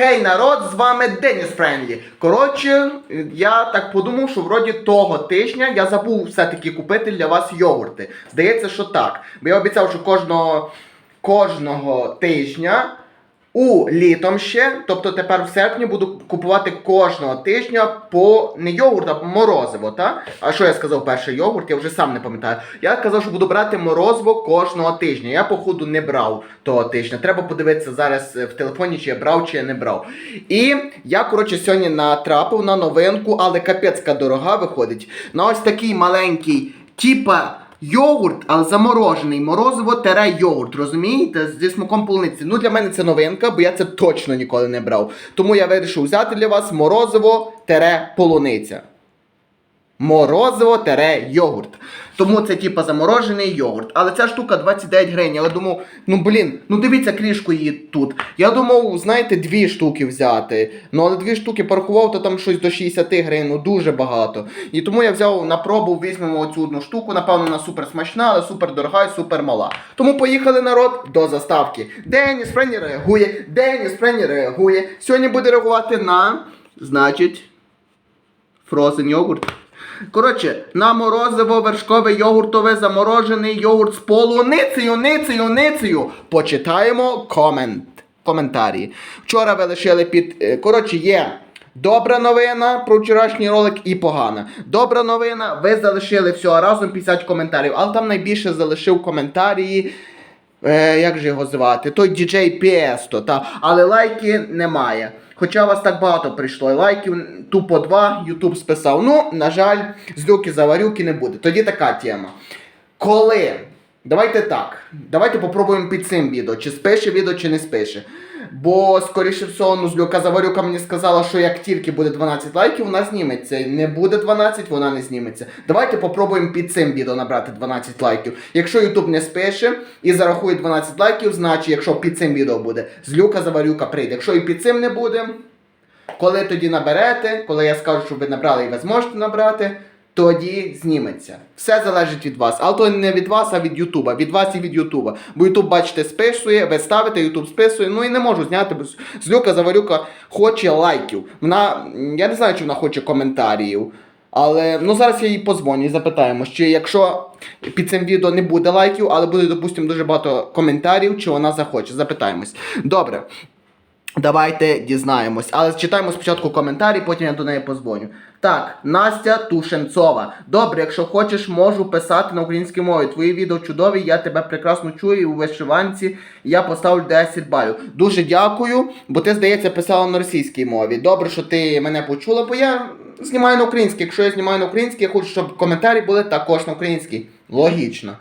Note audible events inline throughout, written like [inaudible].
Хей, народ, з вами Деніс Френлі. Коротше, я так подумав, що вроді того тижня я забув все-таки купити для вас йогурти. Здається, що так. Бо я обіцяв, що кожного, кожного тижня у літом ще, тобто тепер в серпні буду купувати кожного тижня по не йогурт, а морозиво, так? А що я сказав перший йогурт, я вже сам не пам'ятаю. Я казав, що буду брати морозиво кожного тижня. Я, походу, не брав того тижня. Треба подивитися зараз е, в телефоні, чи я брав, чи я не брав. І я, коротше, сьогодні натрапив на новинку, але капецька дорога виходить. На ось такий маленький, типа. Йогурт, але заморожений, морозиво тере йогурт, розумієте? Зі смаком полуниці. Ну для мене це новинка, бо я це точно ніколи не брав. Тому я вирішив взяти для вас морозиво тере полуниця. Морозиво тере йогурт. Тому це типа заморожений йогурт. Але ця штука 29 гривень. Я думав, ну блін, ну дивіться крішку її тут. Я думав, знаєте, дві штуки взяти. Ну але дві штуки порахував, то там щось до 60 гривень, ну дуже багато. І тому я взяв на пробу, візьмемо оцю одну штуку. Напевно, вона супер смачна, але супер дорога і супер мала. Тому поїхали народ до заставки. Деніс Френі реагує, Деніс Френі реагує. Сьогодні буде реагувати на, значить, фрозен йогурт. Коротше, на морозиво вершкове йогуртове заморожений йогурт з полуницею, ницею, ницею. Почитаємо комент. Коментарі. Вчора ви лишили під. е, Коротше, є добра новина про вчорашній ролик і погана. Добра новина, ви залишили всього разом 50 коментарів, але там найбільше залишив коментарі. Е, як же його звати? Той DJ Piesto, та. Але лайки немає. Хоча вас так багато прийшло, лайків тупо два, Ютуб списав. Ну, на жаль, злюки заварюки не буде. Тоді така тема. Коли? Давайте так. Давайте попробуємо під цим відео, чи спише відео, чи не спише. Бо, скоріше всього, ну, злюка заварюка мені сказала, що як тільки буде 12 лайків, вона зніметься. Не буде 12, вона не зніметься. Давайте попробуємо під цим відео набрати 12 лайків. Якщо YouTube не спише і зарахує 12 лайків, значить, якщо під цим відео буде, злюка заварюка прийде. Якщо і під цим не буде, коли тоді наберете, коли я скажу, що ви набрали і ви зможете набрати, тоді зніметься. Все залежить від вас. Але то не від вас, а від Ютуба. Від вас і від Ютуба. Бо Ютуб, бачите, списує, ви ставите, Ютуб списує. Ну і не можу зняти, бо злюка заварюка хоче лайків. Вона, я не знаю, чи вона хоче коментарів. Але ну зараз я їй позвоню і запитаємо, чи якщо під цим відео не буде лайків, але буде, допустимо, дуже багато коментарів, чи вона захоче. Запитаємось. Добре. Давайте дізнаємось. Але читаємо спочатку коментарі, потім я до неї позвоню. Так, Настя Тушенцова. Добре, якщо хочеш, можу писати на українській мові. Твої відео чудові, я тебе прекрасно чую і у вишиванці. Я поставлю 10 балів. Дуже дякую, бо ти, здається, писала на російській мові. Добре, що ти мене почула, бо я знімаю на українській. Якщо я знімаю на українській, я хочу, щоб коментарі були також на українській. Логічно.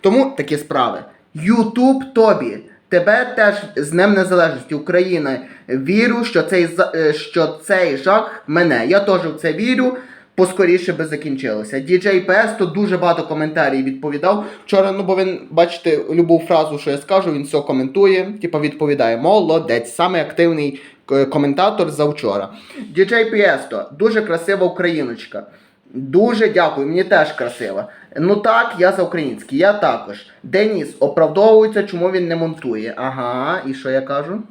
Тому такі справи. Ютуб тобі. Тебе теж з Днем Незалежності України. Вірю, що цей е, що цей жах мене. Я теж в це вірю. Поскоріше би закінчилося. DJ Песто дуже багато коментарів відповідав. Вчора, ну бо він, бачите, любу фразу, що я скажу, він все коментує, типа відповідає. Молодець, самий активний е, коментатор за вчора. DJ Піесто, дуже красива україночка. Дуже дякую, мені теж красиво. Ну так, я за український, я також. Деніс оправдовується, чому він не монтує. Ага, і що я кажу?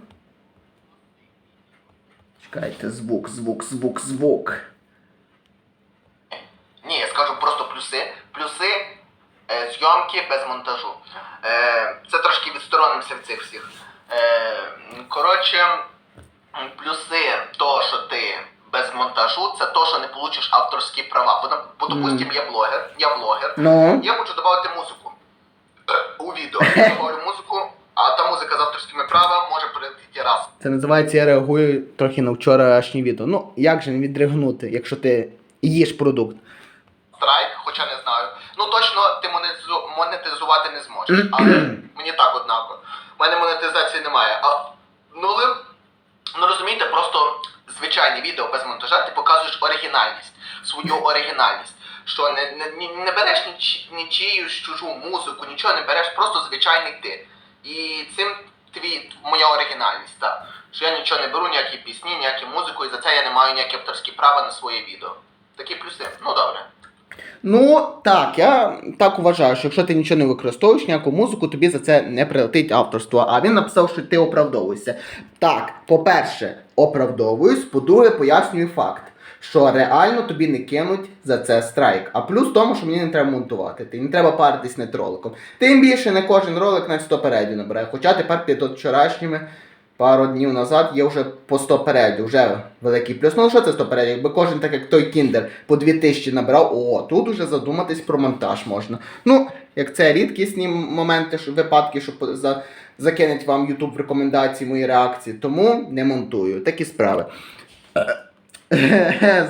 Чекайте, звук, звук, звук, звук. Ні, я скажу просто плюси. Плюси е, зйомки без монтажу. Е, це трошки відсторонимося в цих всіх. Е, коротше, плюси то, що ти без монтажу, це то, що не получиш авторські права. Бо, бо допустим, я блогер, я блогер, Ну. я хочу додати музику е, у відео. [laughs] Я говорю музику, а та музика з авторськими правами може перейти раз. Це називається я реагую трохи на вчорашнє відео. Ну, як же не відреагнути, якщо ти їш продукт? страйк, хоча не знаю. Ну точно ти монетизу- монетизувати не зможеш. Але мені так однаково. У мене монетизації немає. А ну але ну розумієте, просто звичайне відео без монтажа ти показуєш оригінальність, свою оригінальність. Що не, не, не береш ніч, нічию чужу музику, нічого не береш, просто звичайний ти. І цим твій моя оригінальність, так. Що я нічого не беру, ніякі пісні, ніякі музику, і за це я не маю ніякі авторські права на своє відео. Такі плюси. Ну добре. Ну, так, я так вважаю, що якщо ти нічого не використовуєш, ніяку музику, тобі за це не прилетить авторство. А він написав, що ти оправдовуєшся. Так, по-перше, оправдовуюсь, по-друге, пояснюю факт. Що реально тобі не кинуть за це страйк. А плюс в тому, що мені не треба монтувати. Ти не треба паритись над роликом. Тим більше не кожен ролик на 100 передів набирає. Хоча тепер під вчорашніми пару днів назад є вже по 100 передів, вже великий плюс. Ну що це 100 передів? Якби кожен, так як той кіндер, по 2000 набирав, о, тут уже задуматись про монтаж можна. Ну, як це рідкісні моменти, що, випадки, що за, закинуть вам YouTube рекомендації мої реакції, тому не монтую. Такі справи. [laughs]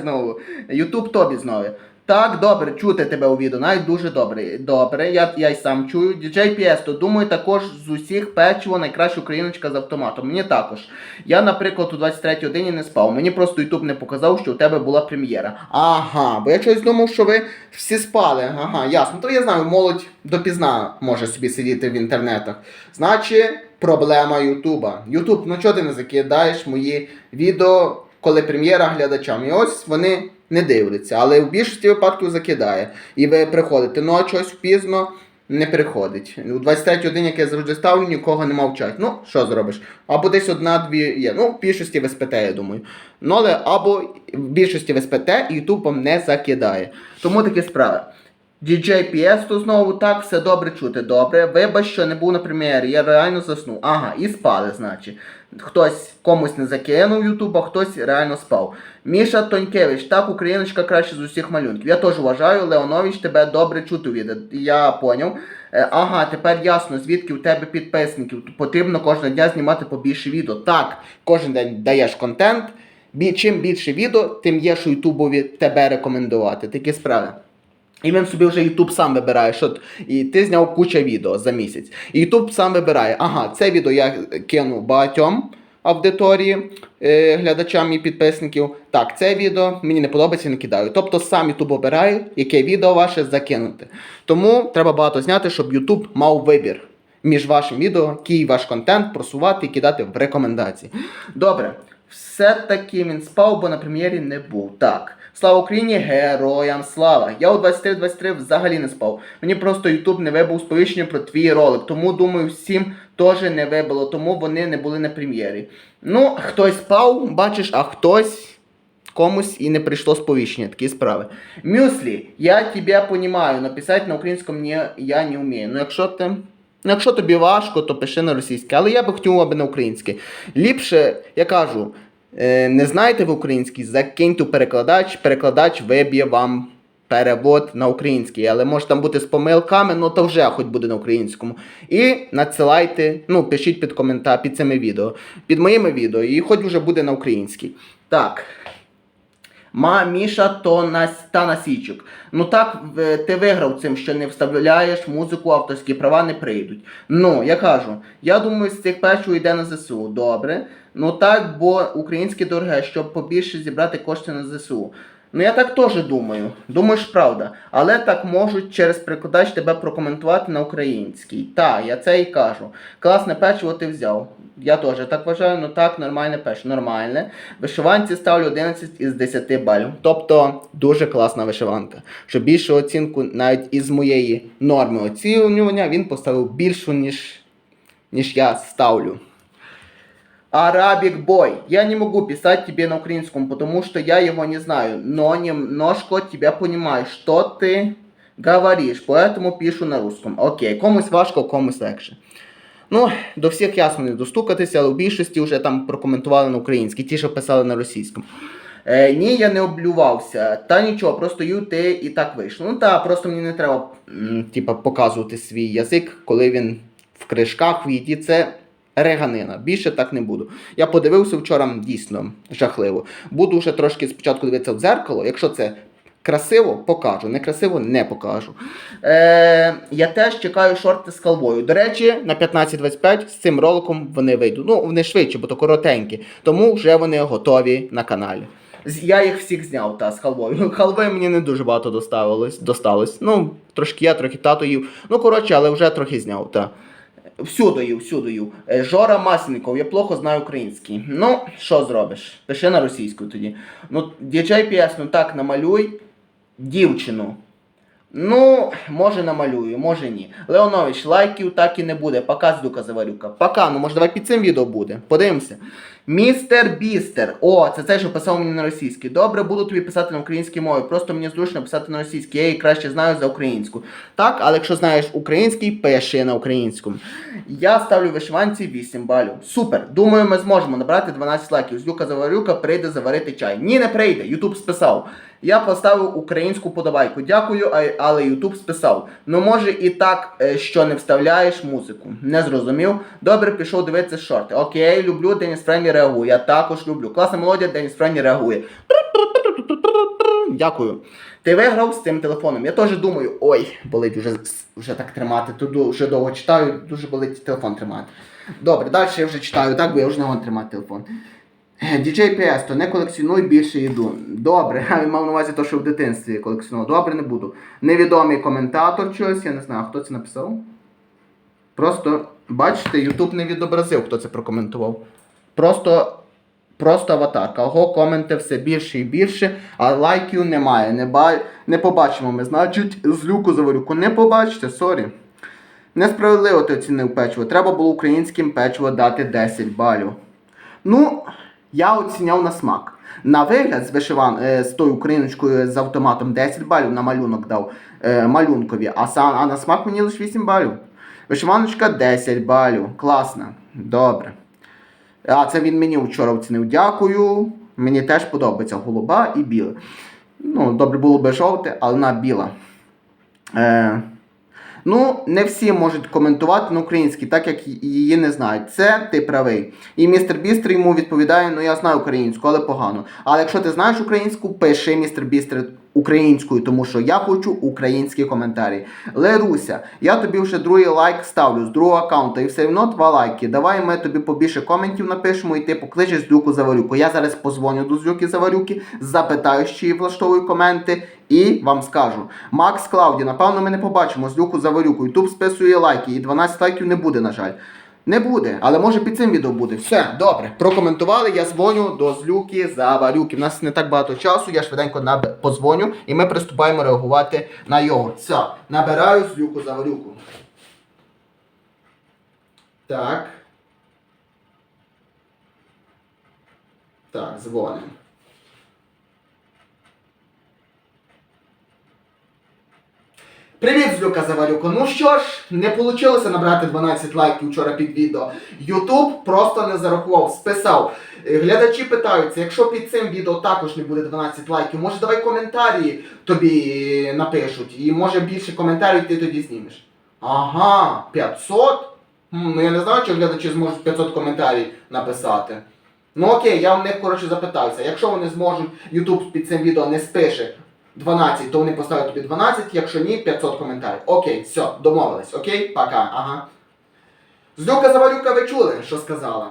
Знову. YouTube тобі знову. Так, добре, чути тебе у відео, навіть дуже добре. Добре, я, я й сам чую. DJ Piesto, думаю, також з усіх печиво найкраща україночка з автоматом. Мені також. Я, наприклад, у 23-й годині не спав. Мені просто YouTube не показав, що у тебе була прем'єра. Ага, бо я щось думав, що ви всі спали. Ага, ясно. То я знаю, молодь допізна може собі сидіти в інтернетах. Значить, проблема Ютуба. Ютуб, ну чого ти не закидаєш мої відео, коли прем'єра глядачам? І ось вони не дивляться, але в більшості випадків закидає. І ви приходите, ну а щось пізно не приходить. У 23 годині, як я завжди ставлю, нікого не мовчать. Ну, що зробиш? Або десь одна-дві є. Ну, в більшості в СПТ, я думаю. Ну, але або в більшості в СПТ і вам не закидає. Тому такі справи. DJ Piesto знову так, все добре чути. Добре. Вибач, що не був на прем'єрі, я реально заснув. Ага, і спали, значить. Хтось комусь не закинув Ютуб, а хтось реально спав. Міша Тонькевич, так, україночка краще з усіх малюнків. Я теж вважаю, Леонович, тебе добре чути у. Я поняв. Е, Ага, тепер ясно, звідки у тебе підписників. Потрібно кожного дня знімати побільше відео. Так, кожен день даєш контент. Чим більше відео, тим є, що Ютубові тебе рекомендувати. Такі справи. І він собі вже Ютуб сам вибирає, що і ти зняв куча відео за місяць. І Ютуб сам вибирає, ага, це відео я кину багатьом аудиторії, е, глядачам і підписників. Так, це відео мені не подобається, не кидаю. Тобто сам Ютуб обирає, яке відео ваше закинути. Тому треба багато зняти, щоб Ютуб мав вибір між вашим відео, який ваш контент просувати і кидати в рекомендації. Добре, все-таки він спав, бо на прем'єрі не був. Так. Слава Україні, героям слава! Я у 23-23 взагалі не спав. Мені просто YouTube не вибив сповіщення про твій ролик. Тому думаю, всім теж не вибило, тому вони не були на прем'єрі. Ну, хтось спав, бачиш, а хтось комусь і не прийшло сповіщення, такі справи. Мюслі, я тебе понімаю, написати на українському не, я не вмію. Ну, якщо ти. Ну, якщо тобі важко, то пиши на російське, але я би хотів аби на українське. Ліпше, я кажу, не знаєте в український, закиньте перекладач, перекладач виб'є вам перевод на український, але може там бути з помилками, ну то вже хоч буде на українському. І надсилайте, ну, пишіть під коментар під цими відео, під моїми відео, і хоч вже буде на українській. Так. Ма Міша то нас та насічок. Ну так ти виграв цим, що не вставляєш музику, авторські права не прийдуть. Ну, я кажу, я думаю, з цих першого йде на ЗСУ. Добре. Ну так, бо українське дороге, щоб побільше зібрати кошти на ЗСУ. Ну я так теж думаю. Думаю, правда. Але так можуть через перекладач тебе прокоментувати на українській. Та, я це і кажу. Класне печиво ти взяв. Я теж так вважаю, ну так, нормальне печиво. Нормальне. Вишиванці ставлю 11 із 10 балів. Тобто дуже класна вишиванка. Що більшу оцінку навіть із моєї норми оцінювання він поставив більшу, ніж, ніж я ставлю. Арабик бой. Я не могу писать тебе на украинском, потому что я его не знаю. Но немножко тебя понимаю, что ты говоришь, поэтому пишу на русском. Окей, комусь важко, комусь легше. Ну, до всіх ясно не достукатися, але в більшості вже там прокоментували на українській, ті, що писали на російському. Е, ні, я не облювався. Та нічого, просто ю ти і так вийшло. Ну та просто мені не треба типа, показувати свій язик, коли він в кришках, в їді. Це реганина. Більше так не буду. Я подивився вчора дійсно жахливо. Буду вже трошки спочатку дивитися в дзеркало. Якщо це красиво, покажу. Некрасиво не покажу. Е, я теж чекаю шорти з халвою. До речі, на 15.25 з цим роликом вони вийдуть. Ну, вони швидше, бо то коротенькі. Тому вже вони готові на каналі. Я їх всіх зняв та з халвою. [laughs] Халви мені не дуже багато досталось. Ну, трошки я, трохи тато їв. Ну, коротше, але вже трохи зняв, та. Всюди даю, всюди їв. Е, Жора Масленников, я плохо знаю український. Ну, що зробиш? Пиши на російську тоді. Ну, діджей PS, ну так, намалюй дівчину. Ну, може намалюю, може ні. Леонович, лайків так і не буде. Пока здука Заварюка. Пока, ну може давай під цим відео буде. Подивимося. Містер Бістер. О, це цей, що писав мені на російській. Добре, буду тобі писати на українській мові. Просто мені зручно писати на російській. Я її краще знаю за українську. Так, але якщо знаєш український, пиши на українському. Я ставлю вишиванці 8 балів. Супер. Думаю, ми зможемо набрати 12 лайків. Злюка Заварюка прийде заварити чай. Ні, не прийде. Ютуб списав. Я поставив українську подобайку. Дякую, але Ютуб списав. Ну може і так, е, що не вставляєш музику. Не зрозумів. Добре, пішов дивитися шорти. Окей, люблю, Деніс Френлі реагує. Я також люблю. Класна мелодія, Деніс Френлі реагує. Дякую. Ти виграв з цим телефоном. Я теж думаю, ой, болить вже, вже так тримати. Тут вже довго читаю, дуже болить телефон тримати. Добре, далі я вже читаю, так, бо я вже не можу тримати телефон. DJ PS, то не колекціонуй більше їду. Добре, [laughs] він мав на увазі те, що в дитинстві колекціонував. Добре, не буду. Невідомий коментатор чогось, я не знаю, хто це написав. Просто, бачите, Ютуб не відобразив, хто це прокоментував. Просто, просто аватарка. Ого, коменти все більше і більше, а лайків немає. Не, ба... не побачимо ми. Значить, злюку заварюку не побачите, сорі. Несправедливо ти оцінив печиво. Треба було українським печиво дати 10 балів. Ну, я оціняв на смак. На вигляд з вишиван е, з тою україночкою з автоматом 10 балів на малюнок дав е, малюнкові, а, сам, а на смак мені лише 8 балів. Вишиваночка 10 балів. Класна. Добре. А це він мені вчора оцінив. Дякую. Мені теж подобається голуба і біле. Ну, добре було би жовте, але на біла. Е, Ну, не всі можуть коментувати на українській, так як її не знають. Це ти правий. І містер Бістер йому відповідає: ну я знаю українську, але погано. Але якщо ти знаєш українську, пиши містер Бістер українською, тому що я хочу українські коментарі. Леруся, я тобі вже другий лайк ставлю з другого аккаунта, і все одно два лайки. Давай ми тобі побільше коментів напишемо, і ти покличеш Злюку Заварюку. Я зараз позвоню до Злюки Заварюки, запитаю, чи влаштовую коменти, і вам скажу. Макс Клауді, напевно, ми не побачимо Злюку Заварюку. Ютуб списує лайки, і 12 лайків не буде, на жаль. Не буде, але може під цим відео буде. Все, добре. Прокоментували, я дзвоню до Злюки Заварюки. У нас не так багато часу, я швиденько наб... позвоню і ми приступаємо реагувати на йогурт. Все, набираю Злюку Заварюку. Так. Так, дзвонимо. Привіт, Злюка Заварюко. Ну що ж, не вийшло набрати 12 лайків вчора під відео. Ютуб просто не зарахував, списав. Е, Глядачі питаються, якщо під цим відео також не буде 12 лайків, може давай коментарі тобі напишуть, і може більше коментарів ти тоді знімеш. Ага, 500? М, Ну я не знаю, чи глядачі зможуть 500 коментарів написати. Ну окей, я в них коротше запитаюся. Якщо вони зможуть, YouTube під цим відео не спише 12, то вони поставлять тобі 12, якщо ні, 500 коментарів. Окей, все, домовились, окей? Пока, ага. Злюка Заварюка, ви чули, що сказала?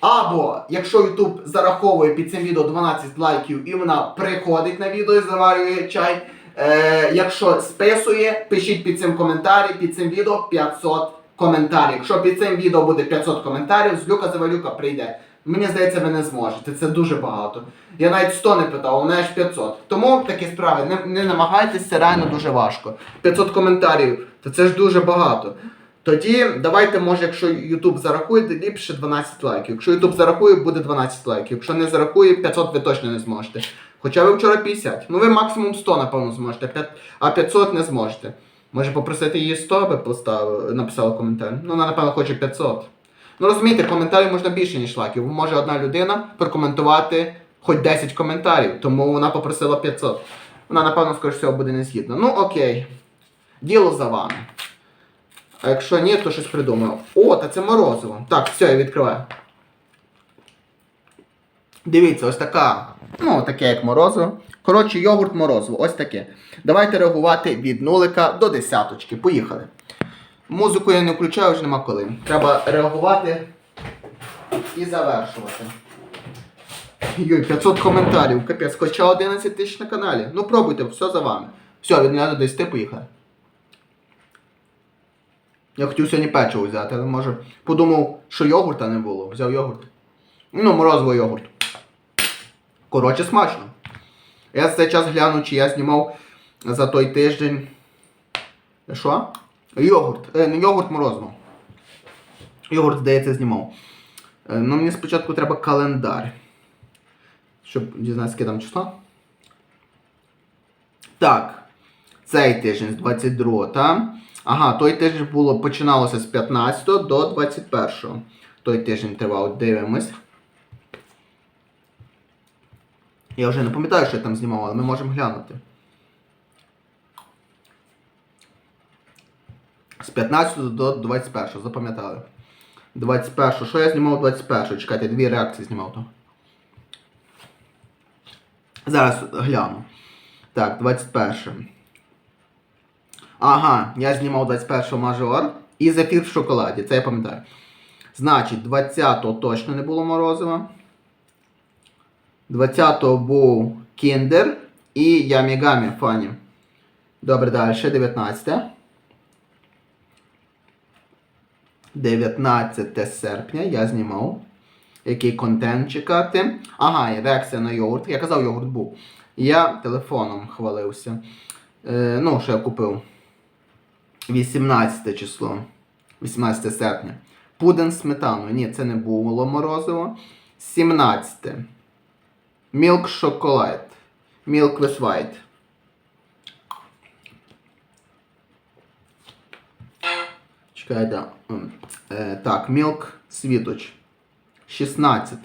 Або якщо YouTube зараховує під цим відео 12 лайків і вона приходить на відео і заварює чай. Е, якщо списує, пишіть під цим коментарі, під цим відео 500 коментарів. Якщо під цим відео буде 500 коментарів, Злюка Заварюка прийде. Мені здається, ви не зможете. Це дуже багато. Я навіть 100 не питав, а вона аж 500. Тому такі справи, не, не намагайтесь, це реально дуже важко. 500 коментарів, то це ж дуже багато. Тоді давайте, може, якщо YouTube зарахує, ліпше 12 лайків. Якщо YouTube зарахує, буде 12 лайків. Якщо не зарахує, 500 ви точно не зможете. Хоча ви вчора 50. Ну ви максимум 100, напевно, зможете, а 500 не зможете. Може попросити її 100, аби поставила, написала коментар. Ну, вона, напевно, хоче 500. Ну розумієте, коментарів можна більше, ніж лайків. Може одна людина прокоментувати хоч 10 коментарів, тому вона попросила 500. Вона, напевно, скоріш всього, буде не згідна. Ну окей. Діло за вами. А якщо ні, то щось придумаю. О, та це морозиво. Так, все, я відкриваю. Дивіться, ось така. Ну, таке як морозиво. Коротше, йогурт морозиво, ось таке. Давайте реагувати від нулика до десяточки. Поїхали. Музику я не включаю, вже нема коли. Треба реагувати і завершувати. Йой, 500 коментарів, капець, хоча 11 тисяч на каналі. Ну пробуйте, все за вами. Все, від 0 до 10 поїхали. Я хотів сьогодні печиво взяти, але може подумав, що йогурта не було. Взяв йогурт. Ну, морозиво йогурт. Коротше, смачно. Я за цей час гляну, чи я знімав за той тиждень Що? Йогурт. Не йогурт морозиво. Йогурт, здається, знімав. Е, ну, мені спочатку треба календар. Щоб дізнатися, яке там число. Так. Цей тиждень з 22, та? Ага, той тиждень було, починалося з 15 до 21. Той тиждень тривав, дивимось. Я вже не пам'ятаю, що я там знімав, але ми можемо глянути. З 15 до 21, запам'ятали. 21. Що я знімав 21? Чекайте, дві реакції знімав то. Зараз гляну. Так, 21. Ага, я знімав 21 мажор і зефір в шоколаді, це я пам'ятаю. Значить, 20-го точно не було морозива. 20-го був Kinder і Ямігамі Фані. Добре, далі, 19. 19 серпня я знімав. Який контент чекати. Ага, і реакція на йогурт. Я казав, йогурт був. Я телефоном хвалився. Е, ну, що я купив. 18 число. 18 серпня. Пуден з сметаною. Ні, це не було морозиво. 17. Мілк шоколад. Milk with Чекайте. Так, Milk світоч. 16.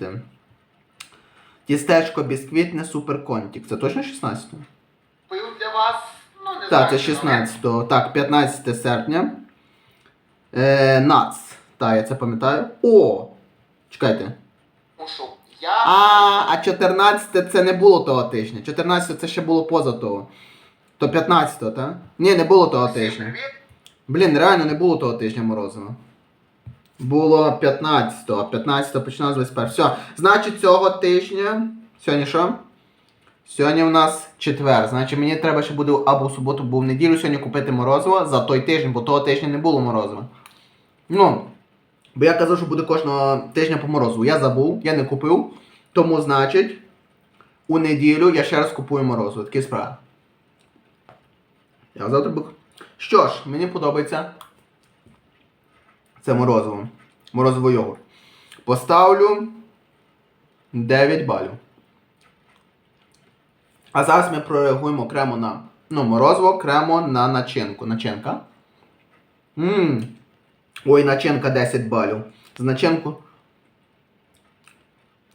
Тістечко бісквітне суперконтік. Це точно 16? Пив для вас, ну не Так, це 16. Так, 15 серпня. Е, Нац. Так, я це пам'ятаю. О! Чекайте. Я... А, а 14 це не було того тижня. 14 це ще було поза того. То 15, так? Ні, не було того тижня. Блін, реально не було того тижня морозива. Було 15-го, а 15-го починалось 21. Все. Значить, цього тижня. Сьогодні що? Сьогодні у нас четвер. Значить, мені треба ще буде або в суботу, або в неділю сьогодні купити морозиво за той тиждень, бо того тижня не було морозива. Ну, бо я казав, що буде кожного тижня по морозиву. Я забув, я не купив. Тому, значить, у неділю я ще раз купую морозиво. Такі справи. Я завтра буду. Що ж, мені подобається. Це морозиво. Морозиво йогурт. Поставлю 9 балів. А зараз ми прореагуємо окремо на. Ну, морозиво окремо на начинку. Начинка. Ммм. Ой, начинка 10 балів. З начинку.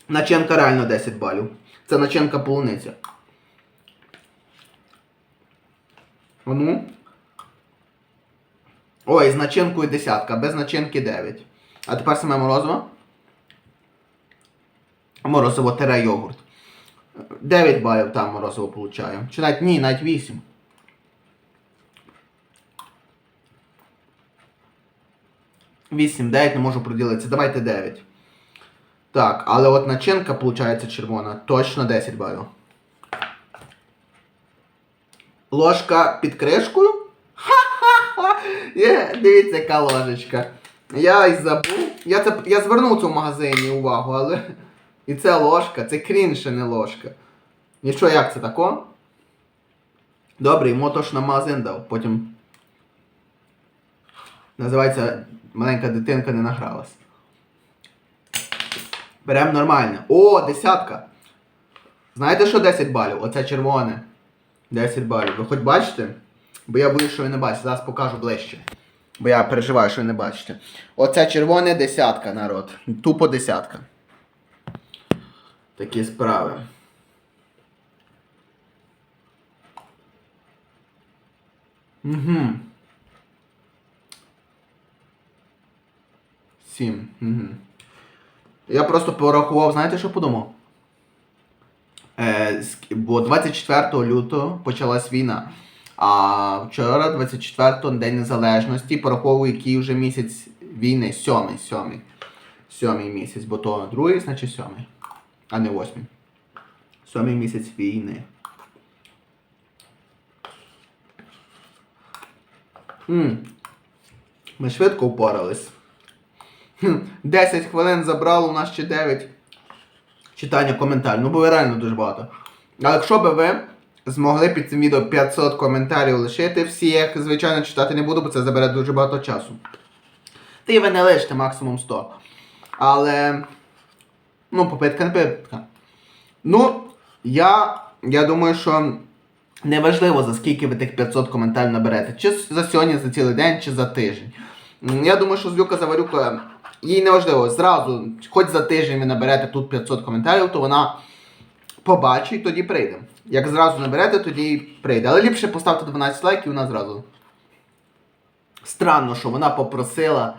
Начинка реально 10 балів. Це начинка полуниця. Ну. Ой, з начинкою десятка, без начинки 9. А тепер саме морозиво. Морозиво тере йогурт. 9 балів там морозиво получаю. Чи навіть ні, навіть 8. Вісім, 9 не можу проділитися. Давайте 9. Так, але от начинка, виходить, червона. Точно 10 балів. Ложка під кришкою? Є, Дивіться, яка ложечка. Я й забув. Я, це, я звернув цю в магазині увагу, але. І це ложка, це крінж, а не ложка. І що, як це тако? Добре, йому то на магазин дав. Потім. Називається маленька дитинка не награлась. Беремо нормально. О, десятка. Знаєте, що 10 балів? Оце червоне. 10 балів. Ви хоч бачите? Бо я боюсь, що ви не бачите. Зараз покажу ближче. Бо я переживаю, що ви не бачите. Оце червоне десятка, народ. Тупо десятка. Такі справи. Угу. Сім. Угу. Я просто порахував, знаєте, що подумав? Е, бо 24 лютого почалась війна. А вчора, 24 День Незалежності, пораховую, який вже місяць війни. Сьомий, сьомий. Сьомий місяць, бо то другий, значить сьомий. А не восьмий. Сьомий місяць війни. м Ми швидко впорались. Хм, 10 хвилин забрало, у нас ще 9 читання коментарів. Ну, бо ви реально дуже багато. А якщо би ви змогли під цим відео 500 коментарів лишити. Всі їх, звичайно, читати не буду, бо це забере дуже багато часу. Й ви не лишите максимум 100. Але. Ну, попитка не попитка. Ну, я, я думаю, що неважливо, за скільки ви тих 500 коментарів наберете. Чи за сьогодні, за цілий день, чи за тиждень. Я думаю, що Злюка Заварюка, їй не важливо, зразу, хоч за тиждень ви наберете тут 500 коментарів, то вона побачить, тоді прийде. Як зразу наберете, тоді прийде. Але ліпше поставте 12 лайків, вона зразу. Странно, що вона попросила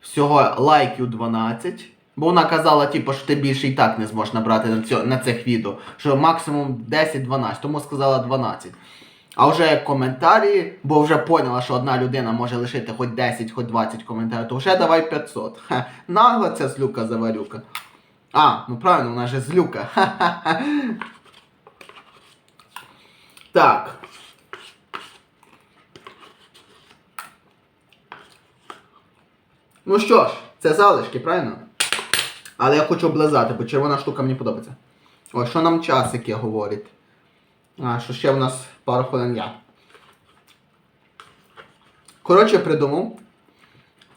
всього лайків 12. Бо вона казала, типу, що ти більше і так не зможеш набрати на, цьо, на цих відео. Що максимум 10-12, тому сказала 12. А вже коментарі, бо вже поняла, що одна людина може лишити хоч 10, хоч 20 коментарів, то вже давай 500. Ха, нагла ця злюка заварюка. А, ну правильно, вона же злюка. Ха-ха-ха. Так. Ну що ж, це залишки, правильно? Але я хочу облизати, бо червона штука мені подобається. Ось, що нам часики говорить. А, що ще в нас пару хвилин я. Коротше, придумав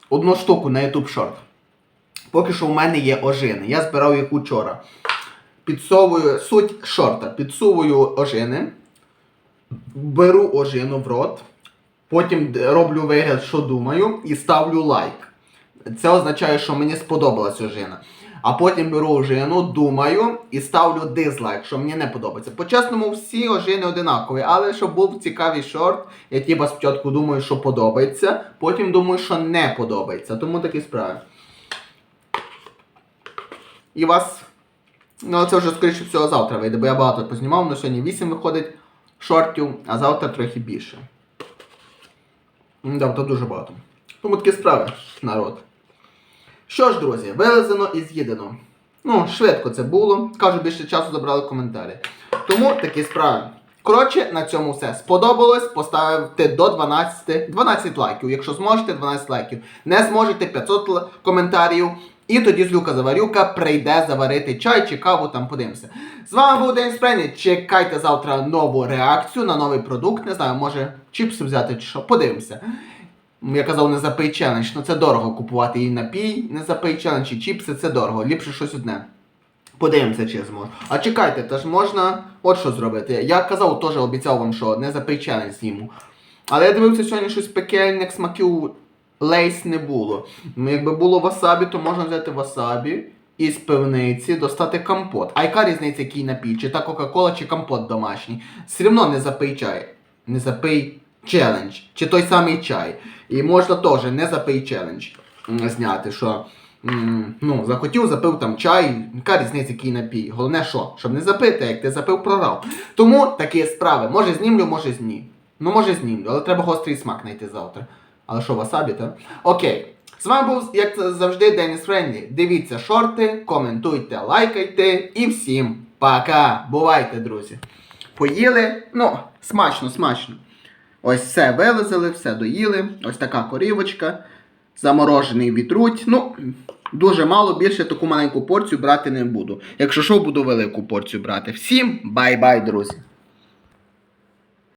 одну штуку на YouTube Short. Поки що в мене є ожини. Я збирав їх учора. Підсовую суть шорта. Підсовую ожини. Беру ожину в рот. Потім роблю вигляд, що думаю, і ставлю лайк. Це означає, що мені сподобалась ожина. А потім беру ожину, думаю і ставлю дизлайк, що мені не подобається. По-чесному, всі ожини одинакові, але щоб був цікавий шорт, я типа спочатку думаю, що подобається, потім думаю, що не подобається. Тому такі справи. І вас. Ну, це вже, скоріше всього, завтра вийде, бо я багато познімав, на сьогодні 8 виходить шортів, а завтра трохи більше. Да, то дуже багато. Тому такі справи, народ. Що ж, друзі, вилезено і з'їдено. Ну, швидко це було. Кажу, більше часу забрали коментарі. Тому такі справи. Коротше, на цьому все. Сподобалось, поставте до 12, 12 лайків. Якщо зможете, 12 лайків. Не зможете 500 коментарів. І тоді Злюка Заварюка прийде заварити чай чи каву, там подивимося. З вами був День Спрені. Чекайте завтра нову реакцію на новий продукт. Не знаю, може чіпси взяти чи що. Подивимося. Я казав, не запий челендж, ну це дорого купувати і напій, не запий челендж, і чіпси це дорого. Ліпше щось одне. Подивимося, чи зможу. А чекайте, та можна от що зробити. Я казав, теж обіцяв вам, що не запий челендж зніму. Але я дивився сьогодні щось пекельних смаків лейс не було. Ну, якби було васабі, то можна взяти васабі і з пивниці достати компот. А яка різниця, який напій? Чи та Кока-Кола, чи компот домашній? Все одно не запий чай. Не запий челендж. Чи той самий чай. І можна теж не запий челендж зняти, що. Ну, захотів, запив там чай, яка різниця, який напій. Головне, що? Щоб не запити, як ти запив, прорав. Тому такі справи. Може знімлю, може зні. Ну, може знімлю, але треба гострий смак знайти завтра. Але що, васабі, так? Окей. З вами був, як завжди, Деніс Френлі. Дивіться шорти, коментуйте, лайкайте і всім пока. Бувайте, друзі. Поїли, ну, смачно, смачно. Ось все вилазили, все доїли. Ось така корівочка. Заморожений вітруть. Ну, дуже мало, більше таку маленьку порцію брати не буду. Якщо що, буду велику порцію брати. Всім бай-бай, друзі.